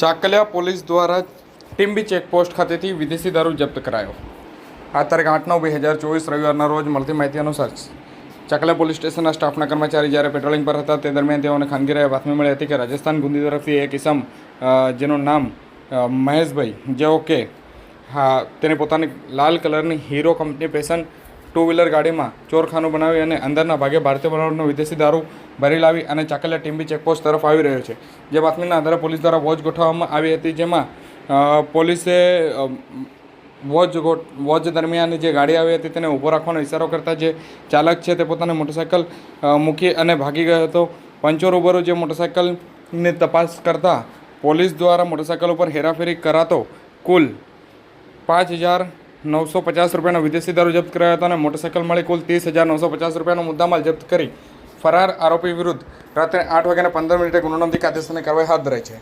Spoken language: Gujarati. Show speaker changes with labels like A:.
A: ચાકલિયા પોલીસ દ્વારા ટીમ્બી ચેકપોસ્ટ ખાતેથી વિદેશી દારૂ જપ્ત કરાયો. આ તારીખ આઠ નવ બે હજાર ચોવીસ રવિવારના રોજ મળતી માહિતી અનુસાર ચાકલિયા પોલીસ સ્ટેશનના સ્ટાફના કર્મચારી જ્યારે પેટ્રોલિંગ પર હતા તે દરમિયાન તેઓને ખાનગી રહ્યા બાતમી મળી હતી કે રાજસ્થાન ગુંદી તરફથી એક ઇસમ જેનું નામ મહેશભાઈ, જેઓ કે, હા, તેને પોતાની લાલ કલરની Hero company Passion two wheeler ગાડીમાં ચોરખાનું બનાવી અને અંદરના ભાગે ભારતીય બનાવટનો વિદેશી દારૂ ભરી લાવી અને ચાકલિયા ટીમ્બી ચેકપોસ્ટ તરફ આવી રહ્યો છે. જે બાતમીના આધારે પોલીસ દ્વારા વોચ ગોઠવવામાં આવી હતી, જેમાં પોલીસે વોચ વોચ દરમિયાન જે ગાડી આવી હતી તેને ઊભો રાખવાનો ઇશારો કરતા જે ચાલક છે તે પોતાની મોટરસાઇકલ મૂકી અને ભાગી ગયો હતો. પંચોર ઉભરો જે મોટરસાઇકલની તપાસ કરતા પોલીસ દ્વારા મોટરસાઇકલ ઉપર હેરાફેરી કરાતો કુલ પાંચ હજાર નવસો પચાસ રૂપિયાનો વિદેશી દારૂ જપ્ત કરાયો હતો અને મોટરસાઇકલ મળી કુલ ત્રીસ હજાર નવસો પચાસ રૂપિયાનો મુદ્દામાલ જપ્ત કરી. ફરાર આરોપી વિરુદ્ધ રાત્રે આઠ વાગ્યાના પંદર મિનિટે ગુનો નોંધી કાયદેસરની કાર્યવાહી હાથ ધરાઈ છે.